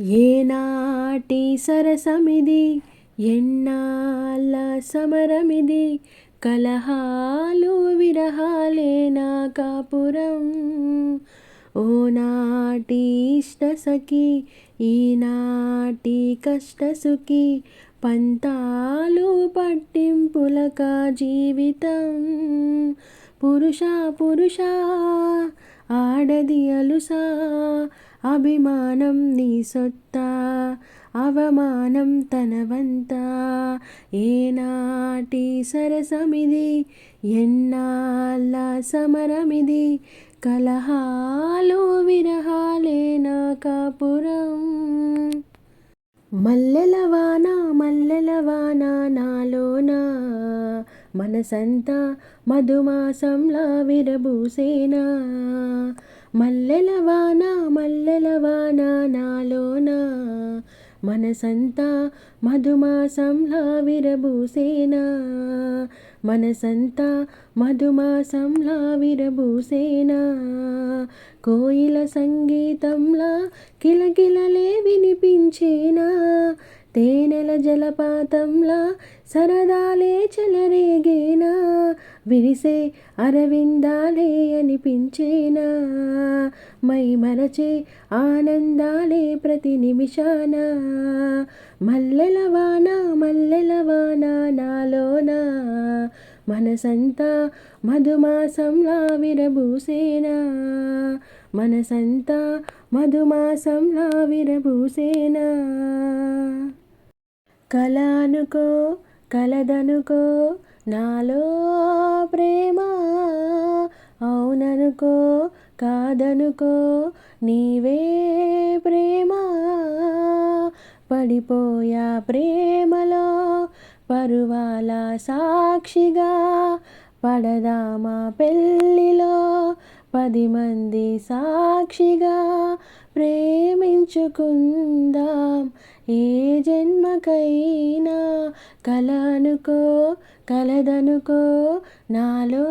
ఏనాటి సరసమిది ఎన్నాళ్ళ సమరమిది కలహాలు విరహాలేనా కాపురం. ఓనాటి ఇష్టసఖి ఈనాటి కష్టసుఖి పంతాలు పట్టింపులక జీవితం. పురుష పురుష ఆడది అలుసా అభిమానం నీ సొత్త అవమానం తనవంతా. ఏనాటి సరసమిది ఎన్నాళ్ళ సమరమిది కలహాలు విరహాలేనా కాపురం. మల్లెల వాన నాలోనా మనసంతా మధుమాసంలా విరబూసేనా? మల్లెల వాన మల్లెల వాన నాలోన మనసంతా మధుమాసంలా విరబూసేనా? మనసంతా మధుమాసంలా విరబూసేనా? కోయిల సంగీతంలా కిలకిలలే వినిపించేనా? తేనెల జలపాతంలా సరదాలే చెలరేగేనా? విరిసే అరవిందాలే అనిపించేనా? మై మరచే ఆనందాలే ప్రతి నిమిషాన? మల్లెల వాన మల్లెల వాన నాలోన? మనసంతా మధుమాసంలా విరబూసేనా? మనసంతా మధుమాసంలా విరబూసేనా? కల అనుకో కలదనుకో నాలో ప్రేమ అవుననుకో కాదనుకో నీవే ప్రేమ. పడిపోయా ప్రేమలో పరువాల సాక్షిగా పడదామా పెళ్ళిలో పది మంది సాక్షిగా పంచుకుందాం. ఏ జన్మకైనా కలనుకో కలదనుకో నాలో